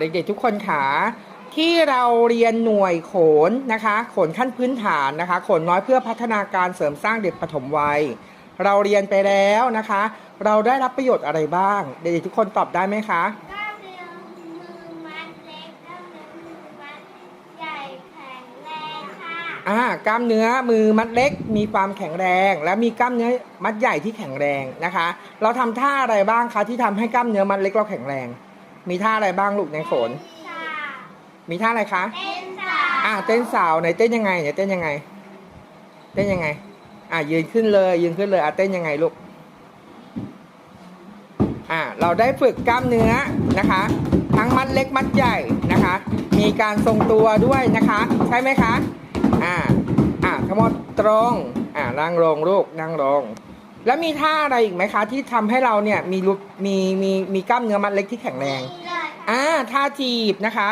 เด็กๆทุกคนขาที่เราเรียนหน่วยโขนนะคะโขนขั้นพื้นฐานนะคะโขนน้อยเพื่อพัฒนาการเสริมสร้างเด็กปฐมวัย เราเรียนไปแล้วนะคะ เราได้รับประโยชน์อะไรบ้าง เด็กๆทุกคนตอบได้ไหมคะกล้ามเนื้อมือมัดเล็กกล้ามเนื้อมือมัดใหญ่แข็งแรงค่ะอ่ากล้ามเนื้อมือมัดเล็กมีความแข็งแรง และมีกล้ามเนื้อมัดใหญ่ที่แข็งแรงนะคะ เราทำท่าอะไรบ้างคะที่ทำให้กล้ามเนื้อมัดเล็กเราแข็งแรง มีท่าอะไรบ้างลูกในโขนสามีท่าอะไรคะเต้นสาอ่าเต้นสาวไหนเต้นยังไงเนี่ยเต้นยังไง เต้นยังไง อ่ายืนขึ้นเลย ยืนขึ้นเลยอะเต้นยังไงลูก อ่าเราได้ฝึกกล้ามเนื้อนะคะ ทั้งมัดเล็กมัดใหญ่นะคะ มีการทรงตัวด้วยนะคะ ใช่ไหมคะ อ่า อ่าทั้งหมดตรง อ่านั่งลงลูกนั่งลง แล้วมีท่าอะไรอีกไหมคะ ที่ทำให้เราเนี่ยมีรูปมีมีมีกล้ามเนื้อมัดเล็กที่แข็งแรงนี่เลยอ่าท่าจีบนะคะ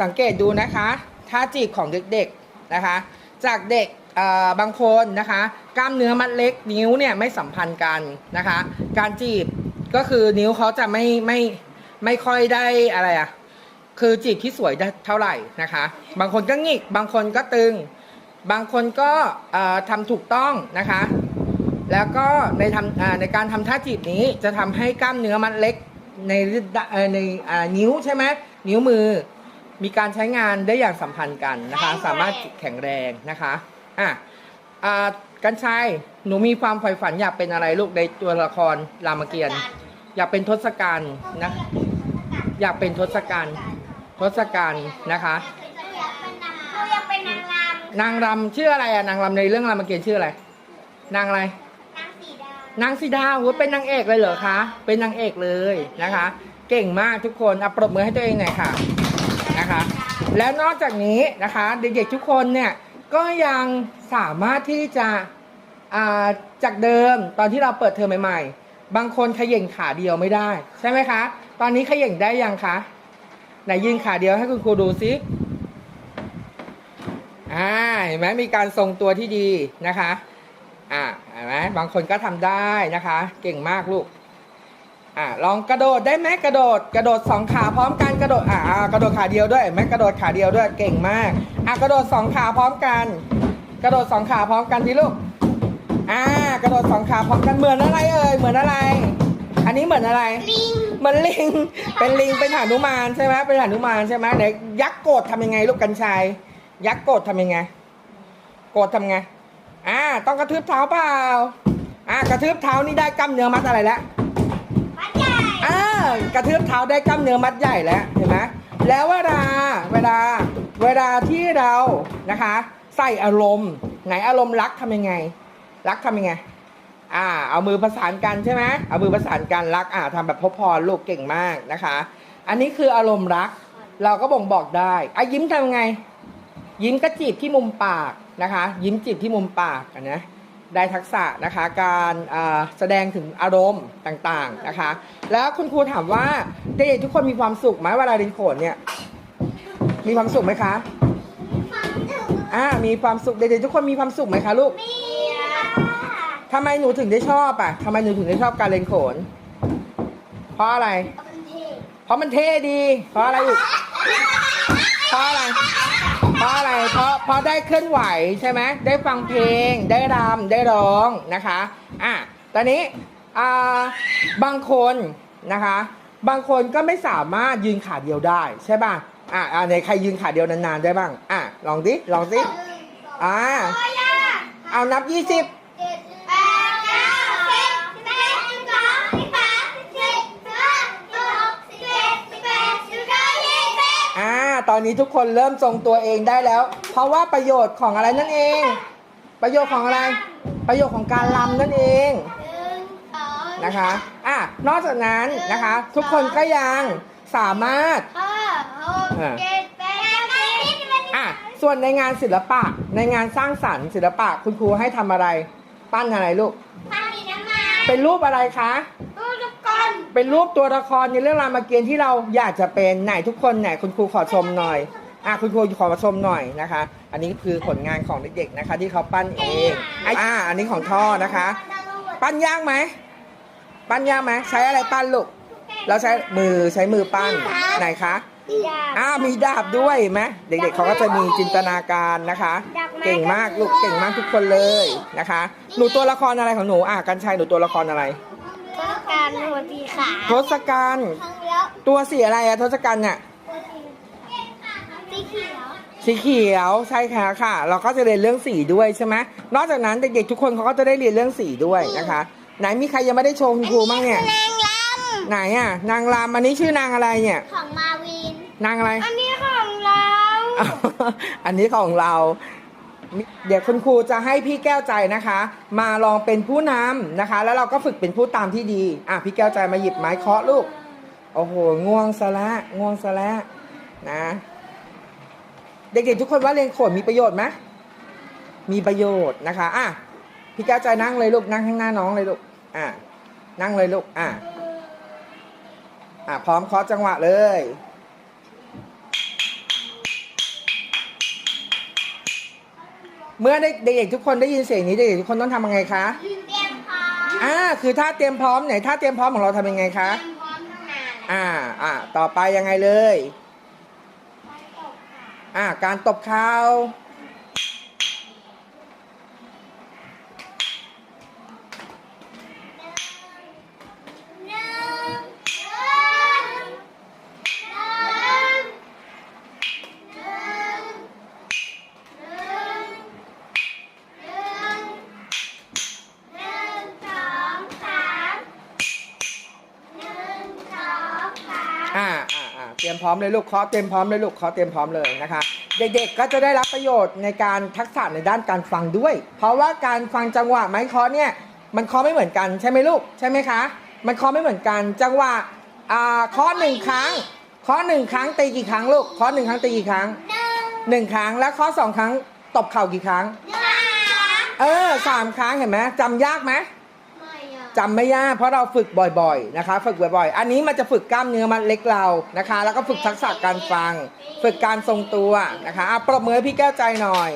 สังเกตดูนะคะท่าจีบของเด็กๆนะคะ จากเด็กเอ่อบางคนนะคะ กล้ามเนื้อมัดเล็กนิ้วเนี่ยไม่สัมพันธ์กันนะคะ การจีบก็คือนิ้วเขาจะไม่ไม่ไม่ค่อยได้อะไรอะคือจีบที่สวยได้เท่าไหร่นะคะ บางคนก็หงิกบางคนก็ตึง บางคนก็เอ่อทำถูกต้องนะคะ แล้วก็ในทำอ่าในการทำท่าจีบนี้จะทำให้กล้ามเนื้อมัดเล็กในเอ่อในอ่านิ้วใช่ไหมนิ้วมือ มีการใช้งานได้อย่างสัมพันธ์กันนะคะ สามารถแข็งแรงนะคะอะอ่ากันชัยหนูมีความใฝ่ฝันอยากเป็นอะไรลูกในตัวละครรามเกียรติ์อยากเป็นทศกัณฐ์นะอยากเป็นทศกัณฐ์ทศกัณฐ์นะคะเราอยากเป็นนางรำนางรำชื่ออะไรอะนางรำในเรื่องรามเกียรติ์ชื่ออะไร นางอะไร นางสีดานางสีดาโหเป็นนางเอกเลยเหรอคะ เป็นนางเอกเลยนะคะ เก่งมากทุกคนอะปรบมือให้ตัวเองหน่อยค่ะนะคะ แล้วนอกจากนี้นะคะเด็กๆทุกคนเนี่ยก็ยังสามารถที่จะอ่าจากเดิมตอนที่เราเปิดเทอมใหม่ ๆ บางคนขย่งขาเดียวไม่ได้ ใช่ไหมคะ ตอนนี้ขย่งได้ยังคะไหนยืนขาเดียวให้คุณครูดูซิอ่าเห็นไหมมีการทรงตัวที่ดีนะคะ อ่าเห็นไหมบางคนก็ทำได้นะคะ เก่งมากลูกอ่าลองกระโดดได้ไหมกระโดด กระโดดสองขาพร้อมกันกระโดดอ่าอ่ากระโดดขาเดียวด้วยเห็นไหมกระโดดขาเดียวด้วยเก่งมากอ่ากระโดดสองขาพร้อมกัน กระโดดสองขาพร้อมกันดิลูกอ่ากระโดดสองขาพร้อมกันเหมือนอะไรเอ่ยเหมือนอะไร อันนี้เหมือนอะไรลิงเหมือนลิงเป็นลิงเป็นหานุมานใช่ไหมเป็นหานุมานใช่ไหมไหนยักษ์โกรธทำยังไงลูกกัญชัยยักษ์โกรธทำยังไงโกรธทำไง อ่าต้องกระทืบเท้าเปล่าอ่ากระทืบเท้านี่ได้กล้ามเนื้อมัดอะไรแล้วมัดใหญ่อ่ากระทืบเท้าได้กล้ามเนื้อมัดใหญ่แล้วเห็นไหมแล้วเวลาเวลาเวลาที่เรานะคะ ใส่อารมณ์ ไหนอารมณ์รักทำยังไง รักทำยังไงอ่าเอามือประสานกันใช่ไหมเอามือประสานกันรักอ่าทำแบบพบพรลูกเก่งมากนะคะ อันนี้คืออารมณ์รัก เราก็บ่งบอกได้อะยิ้มทำไง ยิ้มก็จีบที่มุมปาก นะคะ ยิ้มจีบที่มุมปากอะนะได้ทักษะนะคะการอ่าแสดงถึงอารมณ์ต่างๆนะคะ แล้วคุณครูถามว่าเด็กๆทุกคนมีความสุขไหมเวลาเรียนโขนเนี่ยมีความสุขไหมคะฟังถึงอ่ามีความสุขเด็กๆทุกคนมีความสุขไหมคะลูกมีทำไมหนูถึงได้ชอบอะทำไมหนูถึงได้ชอบการเล่นโขน เพราะอะไรเป็นเทพเพราะมันเท่ดี เพราะอะไรอีกเพราะอะไร เพราะอะไร เพราะเพราะได้เคลื่อนไหวใช่ไหมได้ฟังเพลง ได้รำได้ร้องนะคะอะตอนนี้อ่าบางคนนะคะ บางคนก็ไม่สามารถยืนขาเดียวได้ใช่ป่ะอะอะในใครยืนขาเดียวนานๆได้บ้างอะลองดิลองสิอ่าโอ้ยอะเอานับ20เจ็ดแปดเก้าสิบสิบสองสิบสามสิบสี่สิบห้าสิบหกสิบเจ็ดสิบแปดยี่สิบอ่าตอนนี้ทุกคนเริ่มทรงตัวเองได้แล้ว เพราะว่าประโยชน์ของอะไรนั่นเอง ประโยชน์ของอะไร ประโยชน์ของการลำนั่นเองหนึ่งสองนะคะอะนอกจากนั้นนะคะ ทุกคนก็ยังสามารถห้าหกเจ็ดแปดเก้าสิบสิบเอ็ดสิบสองอะส่วนในงานศิลปะในงานสร้างสรรค์ศิลปะคุณครูให้ทำอะไร ปั้นอะไรลูกพามีน้ำมันเป็นรูปอะไรคะลูกทุกคนเป็นรูปตัวละครในเรื่องรามเกียรติ์ที่เราอยากจะเป็นไหนทุกคนไหนคุณครูขอชมหน่อย อะคุณครูขอมาชมหน่อยนะคะ อันนี้คือผลงานของเด็กๆนะคะ ที่เขาปั้นเองอะอันนี้ของท่อนะคะ ปั้นยากไหมปั้นยากไหมใช้อะไรปั้นลูกเราใช้มือใช้มือปั้นไหนคะมีดาบอ้าวมีดาบด้วยเห็นไหมเด็กๆเขาก็จะมีจินตนาการนะคะดาบไม้เก่งมากลูกเก่งมากทุกคนเลยนะคะ หนูตัวละครอะไรของหนูอะกันชัยหนูตัวละครอะไรก็การหัวสีขาวทศกัณฐ์ทั้งแล้วตัวสีอะไรอะทศกัณฐ์เนี่ยสีเขียว สีเขียวใช่ค่ะค่ะ เราก็จะเรียนเรื่องสีด้วยใช่ไหมนอกจากนั้นเด็กๆทุกคนเขาก็จะได้เรียนเรื่องสีด้วยนะคะ ไหนมีใครยังไม่ได้โชว์คุณครูบ้างเนี่ย นางลไหนอะ นางรำอันนี้ชื่อนางอะไรเนี่ยำของมาวิน นางอะไร อันนี้ของเราอันนี้ของเรา เดี๋ยวคุณครูจะให้พี่แก้วใจนะคะ มาลองเป็นผู้นำนะคะ แล้วเราก็ฝึกเป็นผู้ตามที่ดี อะพี่แก้วใจมาหยิบไม้เคาะลูก โอ้โห ง่วงซะและง่วงซะและนะ เด็กๆทุกคนว่าเรียนโขนมีประโยชน์ไหมมีประโยชน์นะคะอะพี่แก้วใจนั่งเลยลูกนั่งข้างหน้าน้องเลยลูกอะนั่งเลยลูกอะอะพร้อมเคาะจังหวะเลยเมื่อเด็กๆทุกคนได้ยินเสียงนี้เด็กๆทุกคนต้องทำยังไงคะเตรียมพร้อมอ่าคือถ้าเตรียมพร้อมไหนถ้าเตรียมพร้อมของเราทำยังไงคะเตรียมพร้อมทำงานอ่าอ่าต่อไปยังไงเลย อ่าการตบเข่า หนึ่งหนึ่งหนึ่งหนึ่งหนึ่งหนึ่งหนึ่งสองสามหนึ่งสองสาม อ่า อ่า อ่า เต รียมพร้อมเลยลูกเคาะเตรียมพร้อมเลยลูกเคาะเตรียมพร้อมเลยนะคะ เด็กๆก็จะได้รับประโยชน์ในการทักษะในด้านการฟังด้วย เพราะว่าการฟังจังหวะไม้เคาะเนี่ยมันเคาะไม่เหมือนกันใช่ไหมลูกใช่ไหมคะ มันเคาะไม่เหมือนกันจังหวะอ่าเคาะหนึ่งครั้งเคาะหนึ่งครั้งตีกี่ครั้งลูกเคาะหนึ่งครั้งตีกี่ครั้งหนึ่งหนึ่งครั้งแล้วเคาะสองครั้งตบเข่ากี่ครั้งสามเออสามครั้งเห็นไหมจำยากไหมไม่อะ จำไม่ยากเพราะเราฝึกบ่อยๆนะคะ ฝึกบ่อยๆ อันนี้มันจะฝึกกล้ามเนื้อมัดเล็กเรานะคะ แล้วก็ฝึกทักษะการฟัง ฝึกการทรงตัวนะคะอะปรบมือให้พี่แก้วใจหน่อย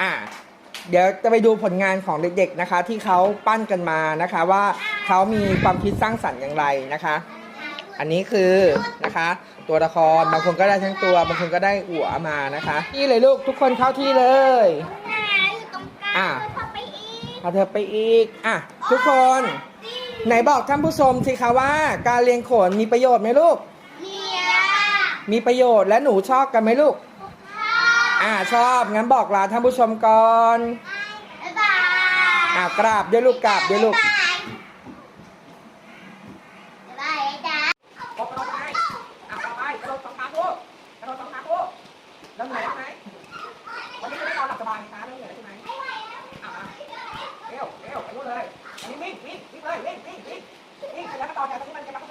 อะเดี๋ยวจะไปดูผลงานของเด็กๆนะคะ ที่เขาปั้นกันมานะคะว่าเขามีความคิดสร้างสรรค์อย่างไรนะคะ อันนี้คือนะคะ ตัวละครบางคนก็ได้ทั้งตัวบางคนก็ได้หัวมานะคะนี่เลยลูกทุกคนเข้าที่เลยอ่างอะ เข้าไปอีกพาเธอไปอีก อะ ทุกคน ไหนบอกท่านผู้ชมสิคะว่า การเรียนโขนมีประโยชน์ไหมลูกเนี่ยมีประโยชน์และหนูชอบกันไหมลูก อ่าชอบ งั้นบอกลาท่านผู้ชมก่อน บ๊ายบาย อ่ากราบด้วยลูกกราบด้วยลูก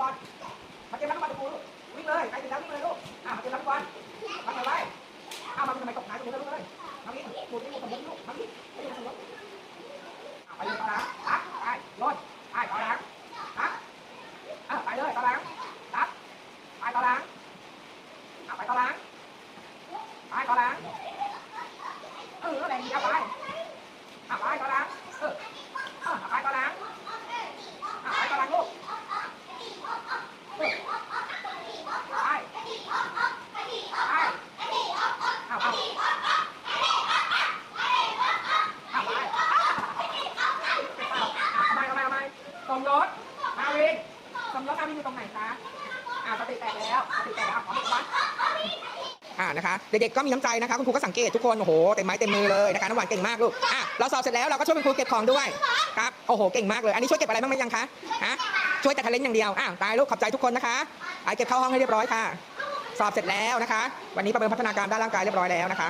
รงนี้มันเก็บรักบอลมาเก็บกบอลตะปูลูกวิ่งเลยไปถึงแล้ววิ่งเลยลูกอะมาเจ็บรักบอนมาทำไรอ้ามาทำไมตกน้ำตรงนี้ลูกเลยมาวิ่งหมุนวิ่งสมมติลูกมาวิ่งไปสมมติอะไปเลยต่อหลังอะไปโยนไปต่อหลังอะอะไปเลยต่อหลัง ตัดไปต่อหลังเอาไปต่อหลังไปต่อหลังเออแรงดีเอาไปเอาไปต่อหลังเออเออเอาไปต่อหลังเอาไปต่อหลังลูกเออไปไปเอาเอาเอาไปเอาไปเอาไปเอาไปสมรสมาวินส มรสมาวินอยู่ตรงไหนคะอ่าสติแตกแล้วสติแตกแล้วขอบ้านอ่านะคะ เด็กๆก็มีน้ำใจนะคะคุณครูก็สังเกตทุกคนโอ้โหเต็มไม้เต็มมือเลยนะคะน้ำหวานเก่งมากลูกอะเราสอบเสร็จแล้วเราก็ช่วยคุณครูเก็บของด้วยครับโอ้โหเก่งมากเลย อันนี้ช่วยเก็บอะไรบ้างไหมยังคะฮะช่วยแต่ทะเลนอย่างเดียวอะตายลูกขอบใจทุกคนนะคะไปเก็บเข้าห้องให้เรียบร้อยค่ะ สอบเสร็จแล้วนะคะ วันนี้ประเมินพัฒนาการด้านร่างกายเรียบร้อยแล้วนะคะ